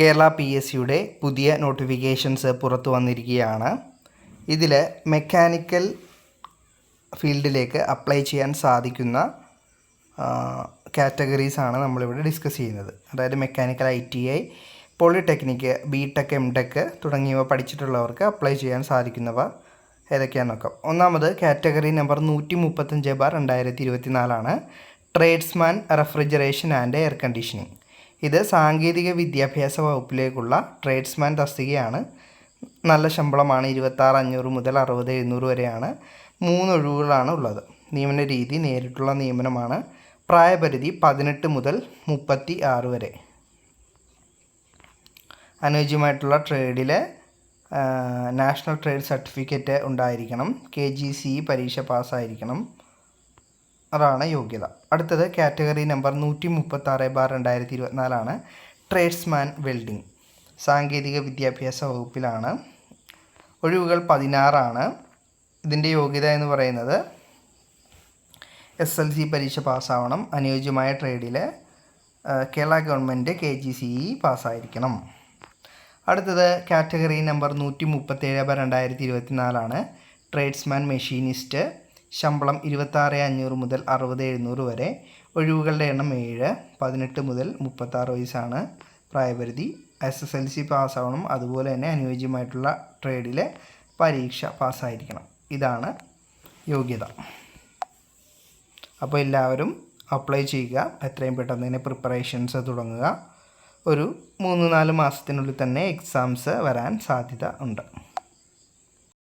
Kerala P S സിയുടെ പുതിയ notifications പുറത്തു വന്നിരിക്കുകയാണ്. ഇതിൽ മെക്കാനിക്കൽ ഫീൽഡിലേക്ക് അപ്ലൈ ചെയ്യാൻ സാധിക്കുന്ന കാറ്റഗറീസ് ആണ് നമ്മളിവിടെ ഡിസ്കസ് ചെയ്യുന്നത്. അതായത് mechanical I T I polytechnic B tech M tech തുടങ്ങിയവ പഠിച്ചിട്ടുള്ളവർക്ക് അപ്ലൈ ചെയ്യാൻ സാധിക്കുന്നവ ഏതൊക്കെയാണെന്ന് നോക്കാം. ഒന്നാമത് കാറ്റഗറി നമ്പർ നൂറ്റി മുപ്പത്തഞ്ച് ബാർ രണ്ടായിരത്തി ഇരുപത്തി നാലാണ് tradesman refrigeration and air conditioning ഇത് സാങ്കേതിക വിദ്യാഭ്യാസ വകുപ്പിലേക്കുള്ള ട്രേഡ്സ്മാൻ തസ്തികയാണ്. നല്ല ശമ്പളമാണ് ഇരുപത്താറ് അഞ്ഞൂറ് മുതൽ അറുപത് എഴുന്നൂറ് വരെയാണ്. മൂന്ന് ഒഴിവുകളാണ് ഉള്ളത്. നിയമന രീതി നേരിട്ടുള്ള നിയമനമാണ്. പ്രായപരിധി പതിനെട്ട് മുതൽ മുപ്പത്തി ആറ് വരെ. അനുയോജ്യമായിട്ടുള്ള ട്രേഡിലെ നാഷണൽ ട്രേഡ് സർട്ടിഫിക്കറ്റ് ഉണ്ടായിരിക്കണം. കെ ജി സി പരീക്ഷ പാസ്സായിരിക്കണം. അതാണ് യോഗ്യത. അടുത്തത് കാറ്റഗറി നമ്പർ നൂറ്റി മുപ്പത്താറ് ബാർ രണ്ടായിരത്തി ഇരുപത്തിനാലാണ് ട്രേഡ്സ്മാൻ വെൽഡിംഗ്. സാങ്കേതിക വിദ്യാഭ്യാസ വകുപ്പിലാണ്. ഒഴിവുകൾ പതിനാറാണ്. ഇതിന്റെ യോഗ്യത എന്ന് പറയുന്നത് എസ് എൽ സി പരീക്ഷ പാസ്സാവണം. അനുയോജ്യമായ ട്രേഡിൽ Kerala government K G C E പാസ്സായിരിക്കണം. അടുത്തത് കാറ്റഗറി നമ്പർ നൂറ്റി മുപ്പത്തേഴ് ബ രണ്ടായിരത്തി ഇരുപത്തിനാലാണ് ട്രേഡ്സ്മാൻ മെഷീനിസ്റ്റ്. ശമ്പളം ഇരുപത്താറ് അഞ്ഞൂറ് മുതൽ അറുപത് എഴുന്നൂറ് വരെ ഒഴിവുകളുടെ എണ്ണം ഏഴ് പതിനെട്ട് മുതൽ മുപ്പത്താറ് വയസ്സാണ്. പ്രായപരിധി എസ് എസ് എൽ സി പാസ്സാവണം അതുപോലെ തന്നെ അനുയോജ്യമായിട്ടുള്ള ട്രേഡിലെ പരീക്ഷ പാസ്സായിരിക്കണം. ഇതാണ് യോഗ്യത. അപ്പോൾ എല്ലാവരും അപ്ലൈ ചെയ്യുക. എത്രയും പെട്ടെന്ന് തന്നെ പ്രിപ്പറേഷൻസ് തുടങ്ങുക. ഒരു മൂന്ന് നാല് മാസത്തിനുള്ളിൽ തന്നെ എക്സാംസ് വരാൻ സാധ്യത ഉണ്ട്.